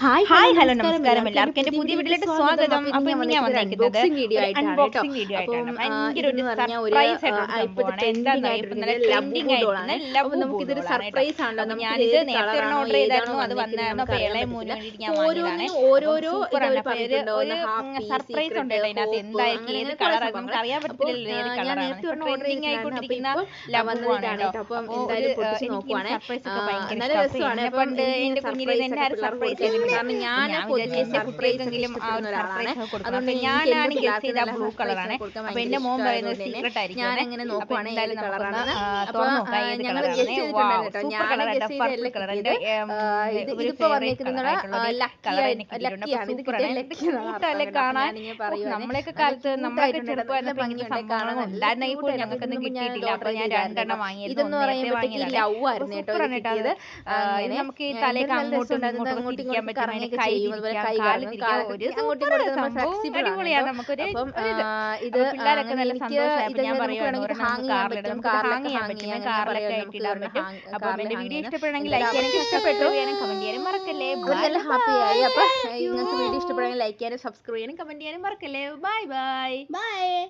Hi hi hello നമസ്കാരം. എല്ലാവർക്കും എന്റെ പുതിയ വീഡിയോയിലേക്ക് സ്വാഗതം. അപ്പൊ ഞാൻ വന്നിരിക്കുന്നത് അൺബോക്സിംഗ് വീഡിയോ ആയിട്ടാണ് ഭയങ്കര ഒരു സർപ്രൈസ് ആയിട്ടുള്ള എന്താണെന്ന് ഇപ്പൊ നല്ല ട്രെൻഡിങ് ആയിട്ടുള്ള അപ്പൊ നമുക്ക് ഇതൊരു സർപ്രൈസ് ആണല്ലോ. ഞാനിത് നേരത്തെ ഓർഡർ ചെയ്തായിരുന്നു അത് വന്നായിരുന്നു അപ്പൊ ഇളയ മോന് വേണ്ടിയിട്ട് ഞാൻ വാങ്ങിയതാണ് ഓരോരോ ഒരു സർപ്രൈസ് ഉണ്ട് കേട്ടോ ഇതിനകത്ത്. എന്തായിരിക്കും ഏത് കളർ നമുക്ക് അറിയാൻ പറ്റില്ലല്ലോ ഏത് കളറാണ് ട്രെൻഡിങ് ആയിക്കൊണ്ടിരിക്കുന്ന ലവാണ് കേട്ടോ അപ്പം അപ്പൊ എന്തായാലും പൊട്ടിച്ച് നോക്കുവാണേ സർപ്രൈസ് ഒക്കെ ഭയങ്കര പണ്ട് എന്റെ കുഞ്ഞിനെ എന്നെ സർപ്രൈസ് ചെയ്തിട്ടില്ല കാരണം ഞാൻ പൊതുവെ surprise ആ ഒരു. സർപ്രൈസ് അതുകൊണ്ട് ഞാൻ ആണ് ഞാനാണ് ഗസ് ചെയ്ത ബ്ലൂ കളറാണ്. അപ്പൊ എന്റെ മോൻ പറയുന്നത് സീക്രട്ട് ആയിരിക്കും. ഞാൻ അങ്ങനെ അപ്പൊ നോക്കുവാണ് എന്തായാലും ഏത്. ആ, അപ്പൊ, ഞങ്ങൾ കളറാണ്? guess ചെയ്തിട്ടുണ്ടായിരുന്നു ഞാൻ guess ചെയ്ത എല്ലാം ഇത് ഇതിപ്പോ വന്നേക്കുന്നത് ലക്കി ലക്കിയാണ്. കാണാൻ നമ്മളെയൊക്കെ കാലത്ത് നമ്മളൊക്കെ ചെറുപ്പമായിരുന്നപ്പോ ഇങ്ങനെ സംഭവങ്ങളൊന്നും ഉണ്ടായിരുന്നെങ്കിൽ പോലും ഞങ്ങൾക്കൊന്നും കിട്ടിയിട്ടില്ല. അപ്പൊ ഞാൻ രണ്ടെണ്ണം വാങ്ങിയിരുന്നു ഇതെന്ന് പറയുമ്പോഴത്തേക്ക് ലവ് ആയിരുന്നു കേട്ടോ. നമുക്ക് ഈ തലയൊക്കെ അങ്ങോട്ടും. ഇങ്ങോട്ടും ഇരിക്കാൻ തിരിക്കാൻ കൈ കറങ്ങും, അങ്ങോട്ടും ഇങ്ങോട്ടും അടിപൊളിയാണ്. നമുക്കൊരു ഇത്. പിള്ളേരൊക്കെ നല്ല ഞാൻ ഹാങ് ചെയ്യാൻ പറ്റും. ഹാങ് ചെയ്യാൻ പറ്റും. കാറിലൊക്കെ പറ്റും. അപ്പോൾ വീഡിയോ ഇഷ്ടപ്പെടുകയാണെങ്കിൽ ലൈക്ക് ചെയ്യാനും ഇഷ്ടപ്പെട്ടു. ചെയ്യാനും കമന്റ് ചെയ്യാനും മറക്കല്ലേ. ഒരു നല്ല Bye ഹാപ്പി ആയി. അപ്പൊ Thank നിങ്ങൾക്ക് വീഡിയോ ലൈക്ക് ചെയ്യാനും സബ്സ്ക്രൈബ് സബ്സ്ക്രൈബ് ചെയ്യാനും കമന്റ് ചെയ്യാനും മറക്കല്ലേ. Bye bye bye